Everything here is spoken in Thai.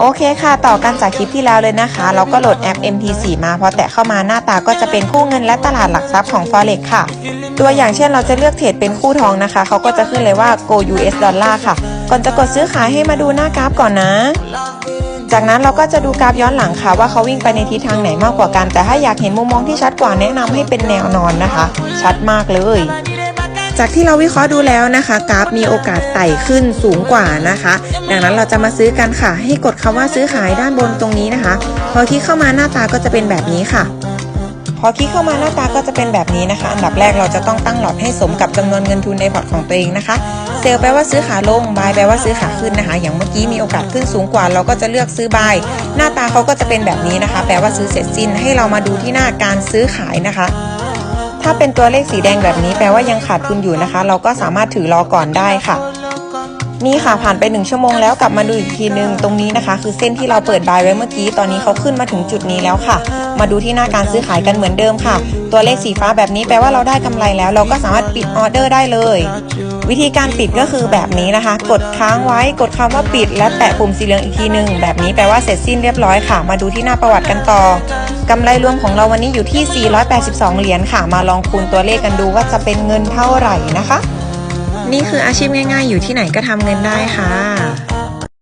โอเคค่ะ ต่อกันจากคลิปที่แล้วเลยนะคะ เราก็โหลดแอป MT4 มาพอแตะเข้ามาหน้าตาก็จะเป็นคู่เงินและตลาดหลักทรัพย์ของ Forex ค่ะ ตัวอย่างเช่นเราจะเลือกเทรดเป็นคู่ทองนะคะ เขาก็จะขึ้นเลยว่า Go US ดอลลาร์ค่ะ ก่อนจะกดซื้อขายให้มาดูหน้ากราฟก่อนนะ จากนั้นเราก็จะดูกราฟย้อนหลังค่ะ ว่าเขาวิ่งไปในทิศทางไหนมากกว่ากัน แต่ถ้าอยากเห็นมุมมองที่ชัดกว่าแนะนำให้เป็นแนวนอนนะคะ ชัดมากเลย จากที่เราวิเคราะห์ดูแล้วนะคะกราฟมีโอกาสไต่ขึ้นสูงกว่านะคะ ดังนั้นเราจะมาซื้อกันค่ะ ให้กดคำว่าซื้อขายด้านบนตรงนี้นะคะ พอคลิกเข้ามาหน้าตาก็จะเป็นแบบนี้ค่ะ พอคลิกเข้ามาหน้าตาก็จะเป็นแบบนี้นะคะ อันดับแรกเราจะต้องตั้งหลอดให้สมกับจำนวนเงินทุนในพอร์ตของตัวเองนะคะเซลล์แปลว่าซื้อขาลงบายแปลว่าซื้อขาขึ้นนะคะ อย่างเมื่อกี้มีโอกาสขึ้นสูงกว่า เราก็จะเลือกซื้อบายหน้าตาเขาก็จะเป็นแบบนี้นะคะ แปลว่าซื้อเสร็จสิ้นให้เรามาดูที่หน้าการซื้อขายนะคะ ถ้าเป็นตัวเลขสีแดงแบบนี้แปลว่ายังขาดทุนอยู่นะคะ เราก็สามารถถือรอก่อนได้ค่ะ นี่ค่ะผ่านไป 1 ชั่วโมงแล้วกลับมาดูอีกทีนึงตรงนี้นะคะ คือเส้นที่เราเปิดบายไว้เมื่อกี้ ตอนนี้เขาขึ้นมาถึงจุดนี้แล้วค่ะ มาดูที่หน้าการซื้อขายกันเหมือนเดิมค่ะ ตัวเลขสีฟ้าแบบนี้แปลว่าเราได้กำไรแล้ว เราก็สามารถปิดออเดอร์ได้เลย วิธีการปิดก็คือแบบนี้นะคะ กดค้างไว้กดคำว่าปิด และแตะปุ่มสีเหลืองอีกทีหนึ่งแบบนี้แปลว่าเสร็จสิ้นเรียบร้อยค่ะ มาดูที่หน้าประวัติกันต่อ กำไรรวมของเราวันนี้อยู่ที่ 482 เหรียญค่ะ มาลองคูณตัวเลขกันดูว่าจะเป็นเงินเท่าไหร่นะคะ นี่คืออาชีพง่ายๆ อยู่ที่ไหนก็ทำเงินได้ค่ะ